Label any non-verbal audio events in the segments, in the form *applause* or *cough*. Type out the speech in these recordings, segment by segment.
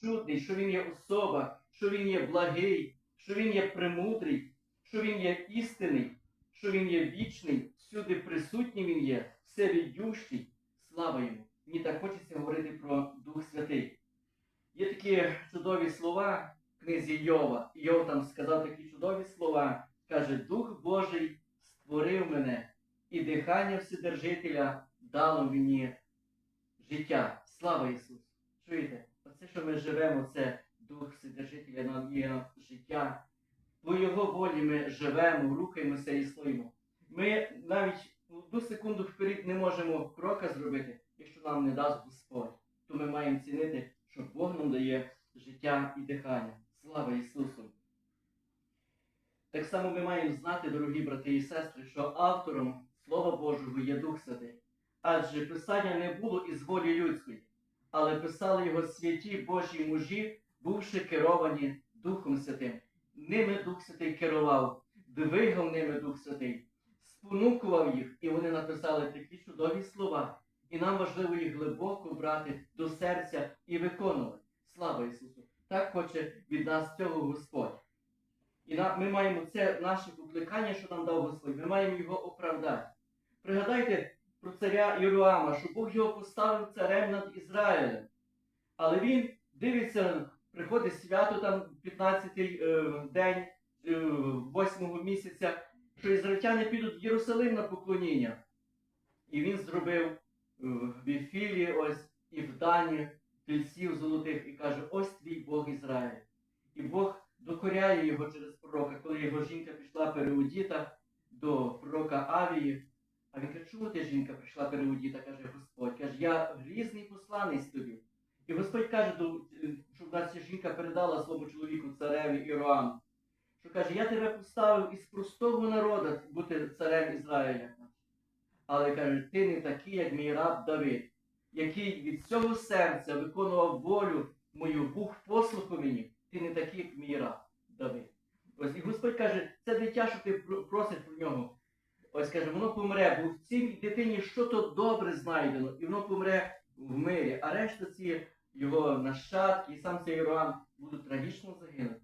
чудний, що Він є особа, що Він є благий, що Він є премудрий, що Він є істинний, що Він є вічний, всюди присутній Він є, всевідющий. Слава йому! Мені так хочеться говорити про Дух Святий. Є такі чудові слова в книзі Йова. Йов там сказав такі чудові слова. Каже, Дух Божий створив мене, і дихання Вседержителя дало мені життя. Слава Ісусу! Чуєте? Оце, що ми живемо, це Дух Вседержителя нам є життя. По Його волі ми живемо, рухаємося і стоїмо. Ми навіть одну секунду вперед не можемо крока зробити, якщо нам не дасть Господь. То ми маємо цінити, що Бог нам дає життя і дихання. Слава Ісусу! Так само ми маємо знати, дорогі брати і сестри, що автором Слова Божого є Дух Святий. Адже Писання не було із волі людської, але писали його святі Божі мужі, бувши керовані Духом Святим. Ними Дух Святий керував, двигав ними Дух Святий, спонукував їх, і вони написали такі чудові слова. І нам важливо їх глибоко брати до серця і виконувати. Слава Ісусу! Так хоче від нас цього Господь. І ми маємо це наше покликання, що нам дав Господь. Ми маємо його оправдати. Пригадайте про царя Іруама, що Бог його поставив царем над Ізраїлем. Але він дивиться, приходить свято там 15-й е, день е, 8-го місяця, що ізраїльтяни підуть в Єрусалим на поклоніння. І він зробив е, в Віфілі ось і в Дані тельців золотих і каже: ось твій Бог Ізраїль. І Бог докоряє його через пророка, коли його жінка пішла переодіта до пророка Авії. А він каже, чому ти жінка прийшла переодіта, каже Господь. Каже, я грізний посланець тобі. І Господь каже, щоб нас ця жінка передала своєму чоловіку цареві Іроаму, що каже, я тебе поставив із простого народу бути царем Ізраїля. Але каже, ти не такий, як мій раб Давид, який від цього серця виконував волю мою, був послуху мені, ти не такий, як мій раб Давид. Ось і Господь каже, це дитя, що ти про- просиш про нього. Ось каже, воно помре, бо в цій дитині що то добре знайдено, і воно помре в мирі, а решта ці його нащадки і сам цей Іроам будуть трагічно загинути.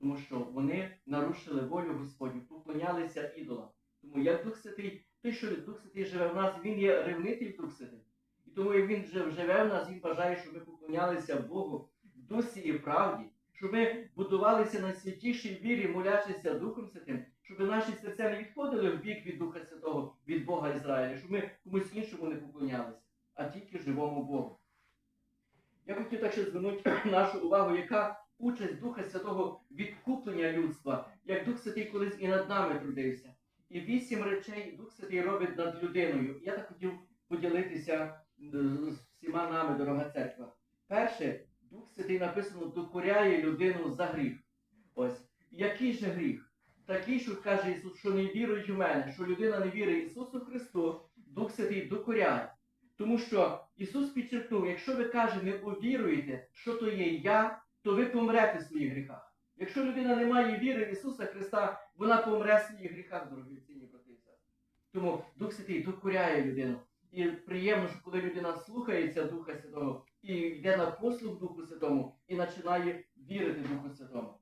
Тому що вони нарушили волю Господню, поклонялися ідолам. Тому як Дух Святий, той, що Дух Святий живе в нас, він є ревнитель Дух Святий. І тому як він живе в нас, він бажає, щоб ми поклонялися Богу в дусі і правді, щоб ми будувалися на святішій вірі, молячися Духом Святим, щоб наші серця не відходили в бік від Духа Святого, від Бога Ізраїля, щоб ми комусь іншому не поклонялися, а тільки живому Богу. Я хотів так ще звернути *clears throat* нашу увагу, яка участь Духа Святого відкуплення людства, як Дух Святий колись і над нами трудився. І вісім речей Дух Святий робить над людиною. Я так хотів поділитися е, з всіма нами, дорога церква. Перше, Дух Святий написано, докоряє людину за гріх. Ось. Який же гріх? Такий, що каже Ісус, що не вірують в мене, що людина не вірить Ісусу Христу, Дух Святий докоряє. Тому що Ісус підчеркнув, якщо ви каже, не увіруєте, що то є я, то ви помрете в своїх гріхах. Якщо людина не має віри в Ісуса Христа, вона помре в своїх гріхах, дорогі ціні брати. Тому Дух Святий докоряє людину. І приємно, що коли людина слухається Духа Святого і йде на послуг Духу Святому і починає вірити Духу Святому.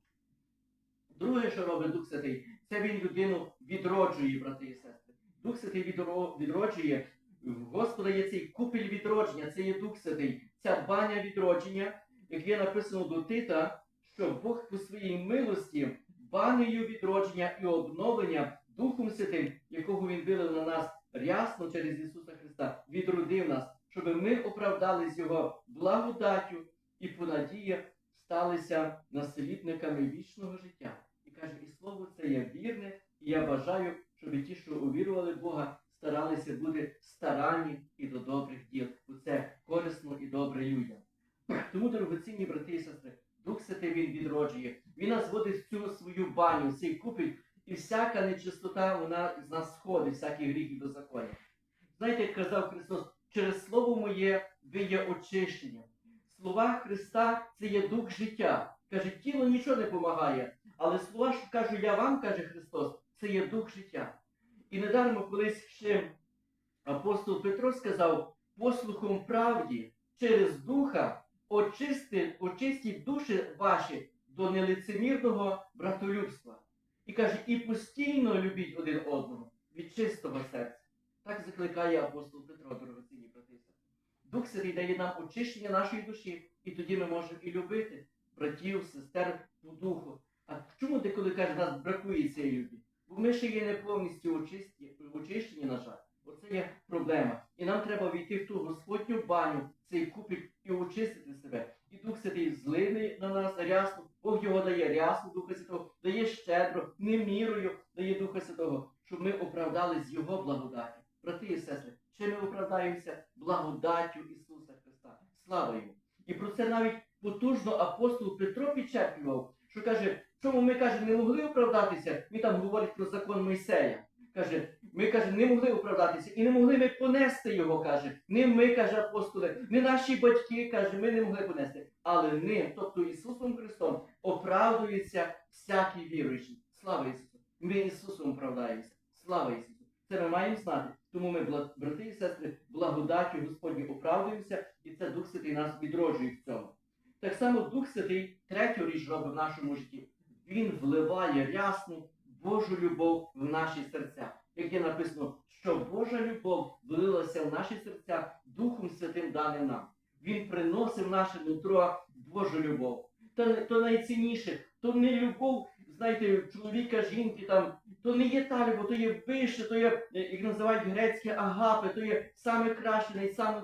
Друге, що робить Дух Святий, це він людину відроджує, брати і сестри. Дух Святий відро- відроджує. В Господа є цей купель відродження, це є Дух Святий, ця баня відродження, як є написано до Тита, що Бог по своїй милості банею відродження і обновлення Духом Святим, якого Він вилив на нас рясно через Ісуса Христа, відродив нас, щоб ми оправдались Його благодаттю і по надії сталися наслідниками вічного життя. І каже, і слово це є вірне, і я бажаю, щоб ті, що увірували в Бога, старалися бути старанні і до добрих діл. Бо це корисно і добре людям. Тому, дорогоцінні брати і сестри, Дух Святий Він відроджує. Він нас водить в цю свою баню, цей купель, і всяка нечистота вона з нас сходить, всякі гріх і беззаконня. Знаєте, як казав Христос, через Слово моє ви є очищення. Слова Христа це є дух життя. Каже, тіло нічого не допомагає, але слова, що кажу я вам, каже Христос, це є дух життя. І недармо колись ще апостол Петро сказав, послухом правді через духа очисти, очистіть душі ваші до нелицемірного братолюбства. І каже, і постійно любіть один одного від чистого серця. Так закликає апостол Петро, дорогоцінні брати. і. Дух Святий дає нам очищення нашої душі, і тоді ми можемо і любити братів, сестер по духу. А чому деколи каже, нас бракує цієї любві? Бо ми ще є не повністю очисті, очищені, на жаль. Оце є проблема. І нам треба війти в ту Господню баню, цей купік і очистити себе. І Дух Святий зливний на нас рясно, Бог його дає рясно Духа Святого, дає щедро, не мірою дає Духа Святого, щоб ми оправдали з Його благодаті. Брати і сестри, чи ми оправдаємося благодаттю Ісуса Христа? Слава йому! І про це навіть потужно апостол Петро підчерпував, що каже, чому ми каже, не могли оправдатися? Він там говорить про закон Мойсея. Каже, ми каже, не могли оправдатися і не могли ми понести його, каже. Не ми, каже апостоли, не наші батьки, каже, ми не могли понести. Але ним, тобто Ісусом Христом, оправдується всякий віруючий. Слава Ісусу! Ми Ісусом оправдаємося. Слава Ісусу! Це ми маємо знати. Тому ми, брати і сестри, благодаттю Господні оправдуємося, і це Дух Святий нас відроджує в цьому. Так само Дух Святий третю річ робить в нашому житті. Він вливає рясну Божу любов в наші серця. Як є написано, що Божа любов влилася в наші серця Духом Святим даним нам. Він приносив наше нутро Божу любов. То, то найцінніше, то не любов, знаєте, чоловіка, жінки, там, то не є та любов, то є вище, то є, е, як називають грецьке агапи, то є саме краще, найсаме.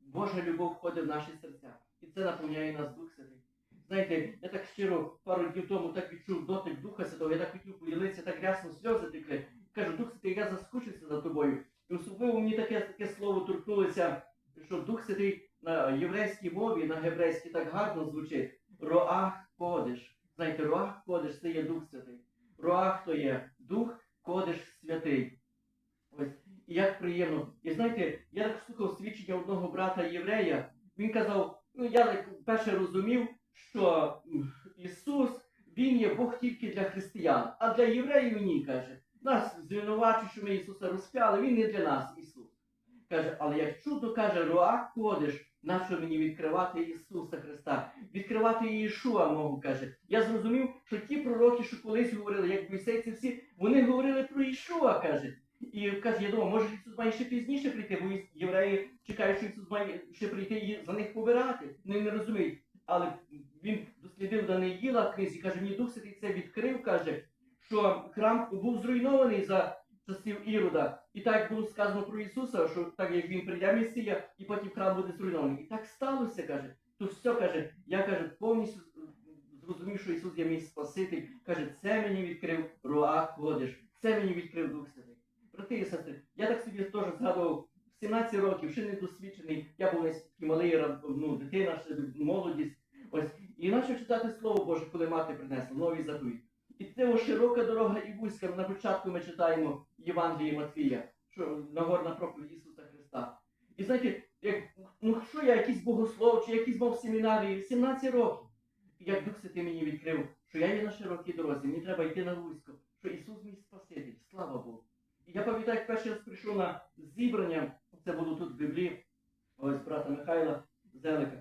Божа любов входить в наші серця. І це наповняє нас Дух Святий. Знаєте, я так щиро пару днів тому так відчув дотик Духа Святого, я так хотів поділитися, так рясно сльози текли. Кажу, Дух Святий, я заскучився за тобою. І особливо мені таке, таке слово торкнулося, що Дух Святий на єврейській мові, на гебрейській так гарно звучить. Роах кодиш. Знаєте, Роах кодиш це є Дух Святий. Роах то є Дух, кодиш святий. Ось. І як приємно. І знаєте, я так слухав свідчення одного брата єврея. Він казав, ну я так перше розумів, що Ісус, Він є Бог тільки для християн, а для євреїв ні, каже. Нас звинувачують, що ми Ісуса розп'яли, Він не для нас, Ісус. Каже, але як чудо каже, Роак ходиш, нащо мені відкривати Ісуса Христа, відкривати Іешуа мого, каже. Я зрозумів, що ті пророки, що колись говорили, як Мойсейці всі, вони говорили про Ішуа, каже. І каже, я думав, може Ісус має ще пізніше прийти, бо євреї чекають, що Ісус має ще прийти і за них побирати. Вони не розуміють. Але він дослідив Даниїла в книзі, каже, мені Дух Святий це відкрив, каже, що храм був зруйнований за часів Ірода. І так було сказано про Ісуса, що так як він прийде Месія, і потім храм буде зруйнований. І так сталося, каже. То все каже, я каже, повністю зрозумів, що Ісус є мій Спаситель. Каже, це мені відкрив Руах Ходиш, це мені відкрив Дух Святий. Брати і сестри, я так собі теж згадував, 17 років, ще не досвідчений, я був такий малий ну, дитина, ще молодість. Ось, і почав читати Слово Боже, коли мати принесла, новий заповідь. І це широка дорога і вузька. На початку ми читаємо Євангеліє Матвія, що Нагорна проповідь Ісуса Христа. І знаєте, як, ну що я якийсь богослов, чи якийсь мав семінарії, 17 років. І як Дух Святий мені відкрив, що я є на широкій дорозі, мені треба йти на вузько, що Ісус мій Спаситель, слава Богу. І я пам'ятаю, як перший раз прийшов на зібрання, це було тут в Біблії, ось брата Михайла Зелика.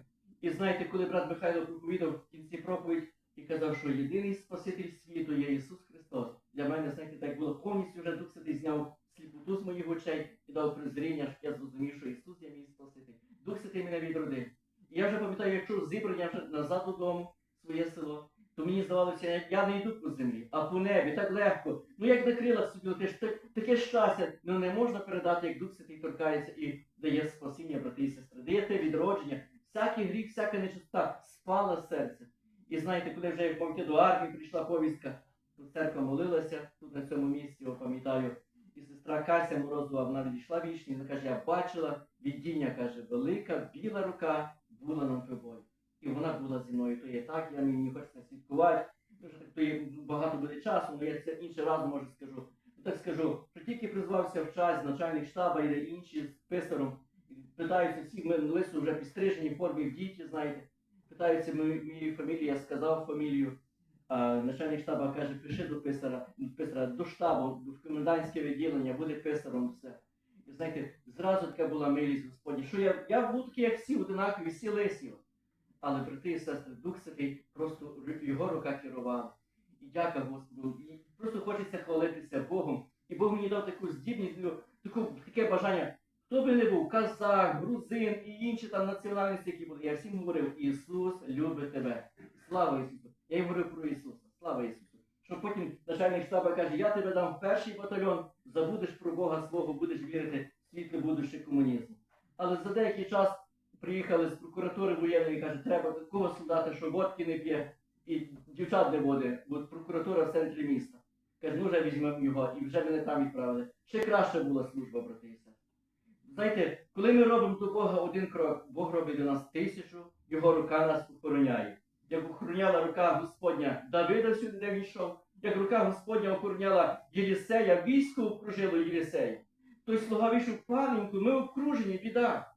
Знаєте, коли брат Михайло проповідав в кінці проповідь і казав, що єдиний Спаситель світу є Ісус Христос. Для мене, знаєте, так було повністю вже Дух Святий зняв сліпоту з моїх очей і дав призріння, що я зрозумів, що Ісус є мій Спаситель. Дух Святий мене відродив. І я вже пам'ятаю, якщо зібрання вже назад додому, своє село, то мені здавалося, як я не йду по землі, а по небі, так легко. Ну як на крилах собі летиш, таке щастя, ну не можна передати, як Дух Святий торкається і дає спасіння, брати і сестри, дає те відродження. Всякий гріх, всяка з серця. І знаєте, коли вже як пам'ятаю, до армії прийшла повістка, то церква молилася тут на цьому місці, я пам'ятаю. І сестра Кася Морозова, вона відійшла вічні, вона каже, я бачила видіння, каже, велика біла рука була на прибої. І вона була зі мною. То є так, я мені хочеться слідкувати. То є багато буде часу, але я це інший раз може скажу. Так скажу, що тільки призвався в час начальник штаба і інші з писаром, питаються всі, ми лису вже підстрижені, в формі в діті, знаєте. Питаються мою, фамілію, я сказав фамілію. Начальник штаба каже, пиши до писара, писара до штабу, в комендантське відділення, буде писаром все. І знаєте, зразу така була милість Господня, що я, я був такий, як всі, одинакові, всі лисі. Але брати і сестри, Дух Святий просто його рука керувала. І дяка Господу. І просто хочеться хвалитися Богом. І Бог мені дав таку здібність, таку, таке бажання. Хто би не був, казах, грузин і інші там національності, які були. Я всім говорив, Ісус любить тебе. Слава Ісусу. Я їм говорив про Ісуса. Слава Ісусу. Що потім начальник штаба каже, я тебе дам в перший батальйон, забудеш про Бога свого, будеш вірити в світле будуще комунізму. Але за деякий час приїхали з прокуратури воєнної і каже, треба такого солдата, що водки не п'є і дівчат не води, бо прокуратура в центрі міста. Каже, ну вже візьмемо його, і вже мене там відправили. Ще краще була служба, брати. Знаєте, коли ми робимо до Бога один крок, Бог робить до нас тисячу, його рука нас охороняє. Як охороняла рука Господня Давида всюди, де він йшов, як рука Господня охороняла Єлісея, військо окружило Єлісея. Той слуга вийшов паненьку, ми окружені, біда.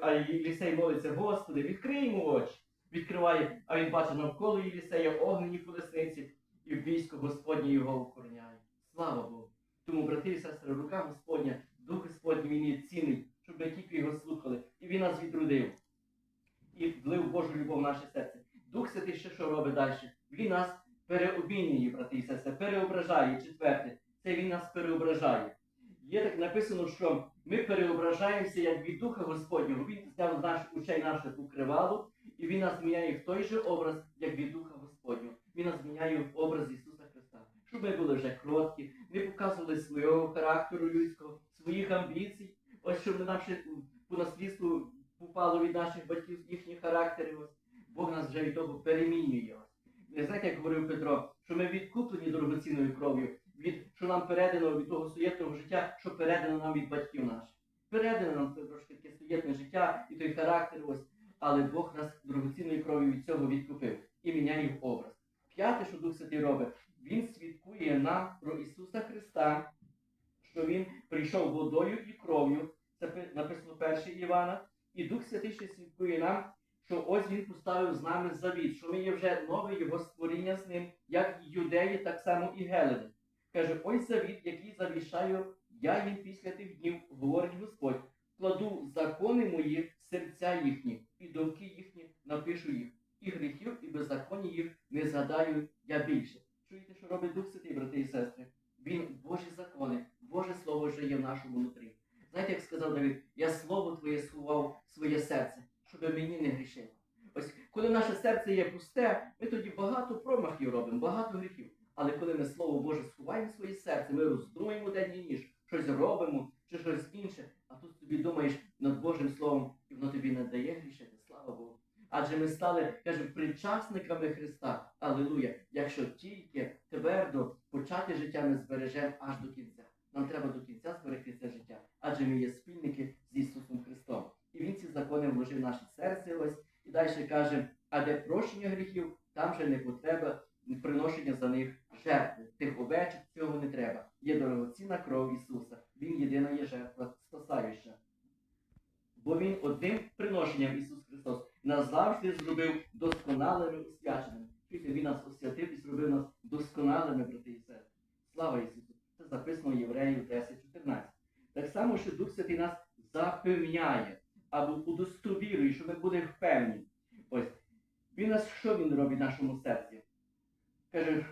А Єлісей молиться, Господи, відкрий йому очі. Відкриває, а він бачить навколо Єлісея огнені колесниці, і військо Господнє його охороняє. Слава Богу! Тому, брати і сестри, рука Господня, Дух Господній він є цінний, щоб ми тільки його слухали. І він нас відродив. І влив Божу любов в наше серце. Дух Святий ще що робить далі? Він нас переобмінює, брати і сестри, переображає. Четверте, це він нас переображає. Є так написано, що ми переображаємося як від Духа Господнього. Він з наш очей наше покривало, і він нас зміняє в той же образ, як від Духа Господнього. Він нас зміняє в образ Ісуса Христа. Щоб ми були вже кроткі, не показували свого характеру людського, своїх амбіцій. Ось щоб нам ще по наслідству попало від наших батьків їхні характери. Ось Бог нас вже від того перемінює. Ось. Знаєте, як говорив Петро, що ми відкуплені дорогоцінною кров'ю, від що нам передано від того суєтного життя, що передано нам від батьків наших. Передано нам це трошки таке суєтне життя і той характер, ось, але Бог нас дорогоцінною кров'ю від цього відкупив і міняє в образ. П'яте, що Дух Святий робить, Він свідкує нам про Ісуса Христа, що Він прийшов водою і кров'ю. Це написано 1 Івана. І Дух Святий ще свідкує нам, що ось він поставив з нами завіт, що ми є вже нове його створіння з ним, як юдеї, так само і гелени. Каже, ось завіт, який завішаю я їм після тих днів, говорить Господь, кладу закони мої в серця їхні, і думки їхні напишу їх, і гріхів, і беззаконні їх не згадаю я більше. Чуєте, що робить Дух Святий, брати і сестри? Він Божі закони, Боже Слово вже є в нашому внутрі. Знаєте, як сказав Давид, я слово Твоє сховав в своє серце, щоб мені не грішило. Ось коли наше пусте, ми тоді багато промахів робимо, багато гріхів. Але коли ми Слово Боже сховаємо своє серце, ми роздумуємо день і ніж, щось робимо чи щось інше, а тут тобі думаєш над Божим Словом, і воно тобі не дає грішити, слава Богу. Адже ми стали, каже, причасниками Христа. Алілуя! Якщо тільки твердо почати життя ми збережемо аж до кінця. Нам треба до кінця зберегти це життя, адже ми є спільники з Ісусом Христом. І Він ці закони вложив в наше серце ось і далі каже, а де прощення гріхів, там же не потреба приношення за них жертви. Тих овечок цього не треба. Є дорогоцінна кров Ісуса. Він єдина є жертва спасаюча. Бо Він одним приношенням Ісус Христос назавжди зробив досконалими освяченими. Чуєте, Він нас освятив і зробив нас досконалими, брати і сестри. Слава Ісусу! Це записано в Євреїв 10.14. Так само, що Дух Святий нас запевняє або удостовірує, щоб ми були впевнені. Він нас що він робить в нашому серці? Каже,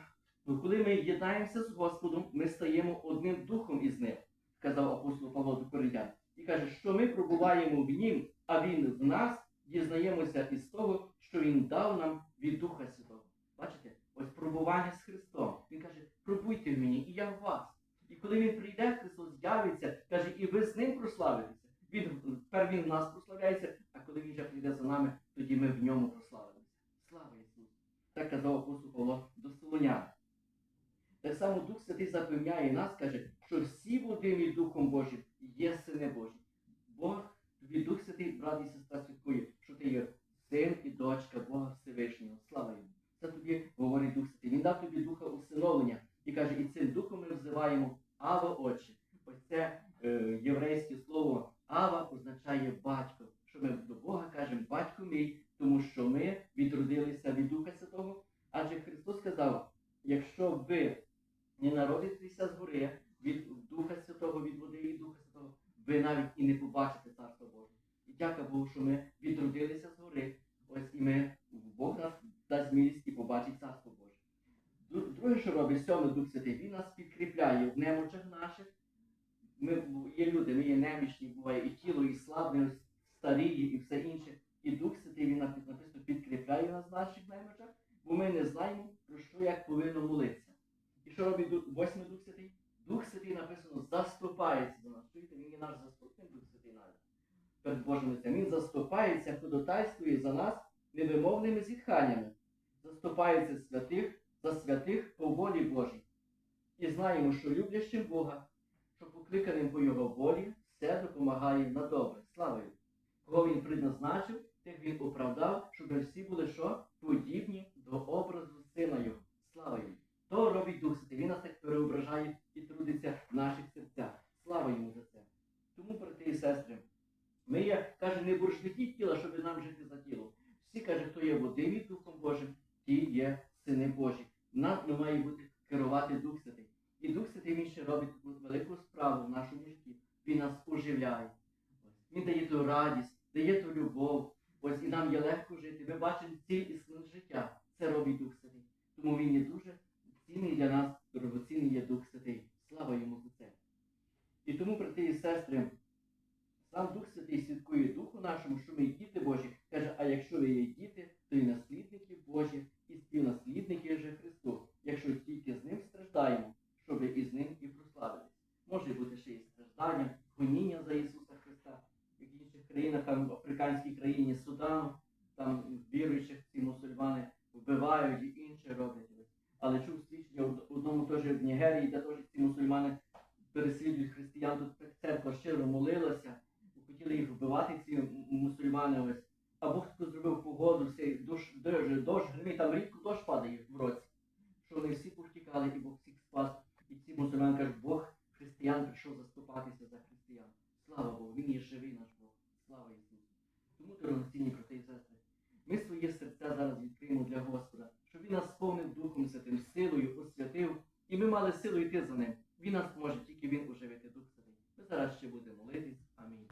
«Ну, коли ми єднаємося з Господом, ми стаємо одним духом із ним, сказав апостол Павло до Коринтян. І каже, що ми пробуваємо в нім, а він в нас, дізнаємося із того, що він дав нам від Духа Святого. Бачите, ось пробування з Христом. Він каже, пробуйте в мені, і я в вас. І коли він прийде, Христос з'явиться, каже, і ви з ним прославитеся. Він тепер він в нас прославляється, а коли він вже прийде за нами, тоді ми в ньому прославимося. Так казав апостол Павло до Солонян. Так само Дух Святий запевняє нас, каже, що всі водимі Духом Божим є сини Божі. Бог, тобі Дух Святий, брат і сестра святкує, що ти є син і дочка Бога Всевишнього. Слава йому! Це тобі говорить Дух Святий. Він дав тобі духа усиновлення і каже, і цим духом ми взиваємо Ава Отче. Ось це е, єврейське слово Ава означає батько. Що ми до Бога кажемо батько мій, тому що ми відродилися від Духа Святого. Адже Христос сказав, якщо ви не народитеся згори від Духа Святого, від води і Духа Святого, робить сьомий Дух Святий? Він нас підкріпляє в немочах наших. Ми є люди, ми є немічні, буває і тіло, і слабне, старіє, і все інше. І Дух Святий він напи- написано наших немочах, бо ми не знаємо, про що як повинно молитися. І що робить восьмий Дух Святий? Дух Святий написано заступається до нас. Чуєте, він є наш заступник, Дух Святий навіть. Перед Божим лицем. Він заступається, ходотайствує за нас невимовними зітханнями. Заступається святих за святих по волі Божій. І знаємо, що люблячим Бога, що покликаним по Його волі, все допомагає на добре. Слава Йому! Кого він предназначив, тих він оправдав, щоб всі були що? Подібні до образу Сина Його. Слава йому! То робить Дух Святий. Він нас так переображає і трудиться в наших серцях. Слава йому за це. Тому, брати і сестри, ми є, каже, не боржники тіла, щоб нам жити за тіло. Всі каже, хто є водимі Духом Божим, ті є сини Божі. Нам не має бути керувати Дух Святий. І Дух Святий він ще робить таку велику справу в нашому житті. Він нас оживляє. Ось. Він дає ту радість, дає ту любов. Ось і нам є легко жити. Ми бачимо ціль і смисл життя. Це робить Дух Святий. Тому він є дуже цінний для нас, дорогоцінний є Дух Святий. Слава йому за це. І тому, брати і сестри, сам Дух Святий свідкує Духу нашому, що ми є діти Божі. Каже, а якщо ви є діти, то і наслідники Божі, і співнаслідники же Христу, якщо тільки з ним страждаємо, щоб і з ним і прославились. Може бути ще і страждання, гоніння за Ісуса Христа, в інших країнах, там в африканській країні Судану, там віруючих ці мусульмани вбивають і інше роблять. Але чув свідчення в одному теж в Нігерії, де теж ці мусульмани переслідують християн, тут церква щиро молилася, хотіли їх вбивати, ці мусульмани ось. А Бог таку зробив погоду, цей дощ, дощ, дощ там рідко дощ падає в році. Що вони всі повтікали, і Бог всіх спас. І ці мусульмани кажуть, Бог християн прийшов заступатися за християн. Слава Богу, Він є живий наш Бог. Слава Ісусу. Тому, дорогоцінні брати і сестри, ми свої серця зараз відкриємо для Господа, щоб Він нас сповнив Духом Святим, силою, освятив, і ми мали силу йти за ним. Він нас може, тільки він оживити дух святий. Ми зараз ще будемо молитись. Амінь.